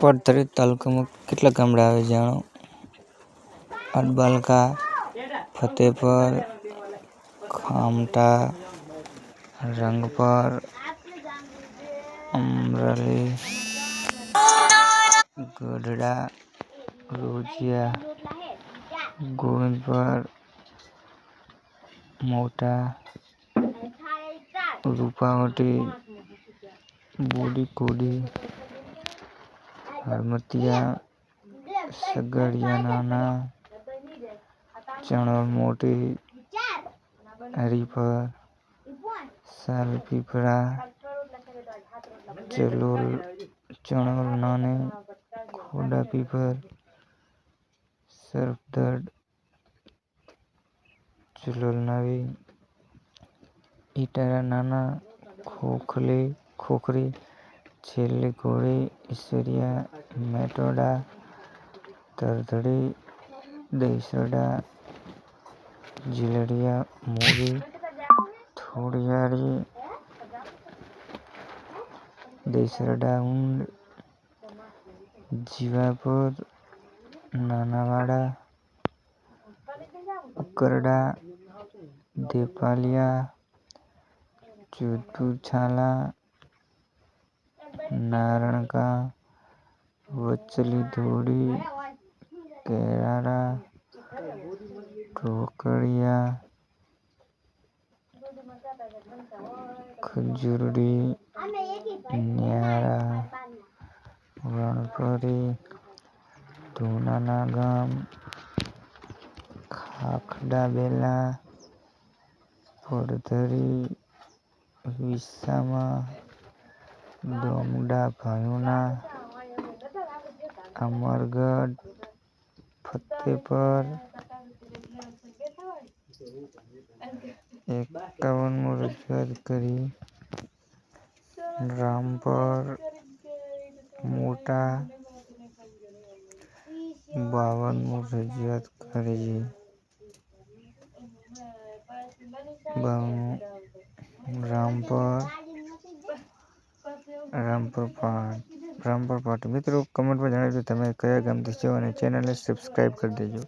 પડતરી તાલુકામાં કેટલા ગામડા આવે જાણો અડબાલકા ફતેપર ખામટા રંગપર અમરાલી ગઢડા રોજિયા ગોવિંદપર મોટા રૂપાવટી બોડી કોડી હળમતિયા સગડિયા નાના ચણોલ મોટી હરિપર સાલપીપળા ચલોલ ચણોલ નાની ખોડા પીપર સરફદડ ચલોલ નવી ઈટારા નાના ખોખલી ખોખરી છેલ્લી કોળી ઈશ્વરિયા મેટોડા તરધડી દહીસરડા જીલડિયા મોરી થોડિયારી દહીસરડા ઊંડ જીવાપુર નાનાવાડા ઉકરડા દેપાલિયા જોધપુર છાલા નારણકા વચલી ધોળી કેરાડા ઢોકળિયા ખજૂરડી ન્યારા વણકરી, ધોનાના ગામ, ખાખડા બેલા પડધરી વિસામાં, ડોમડા ભાયોના अमरगढ़ फतेहपुर। इक्यावन मुरझर करी रामपुर मोटा। बावन मुरझर करी रामपुर। रामपुर पाँच। રામપર પાટી મિત્રો કમેન્ટમાં જણાવજો તમે કયા ગામથી છો અને ચેનલને સબસ્ક્રાઈબ કરી દેજો.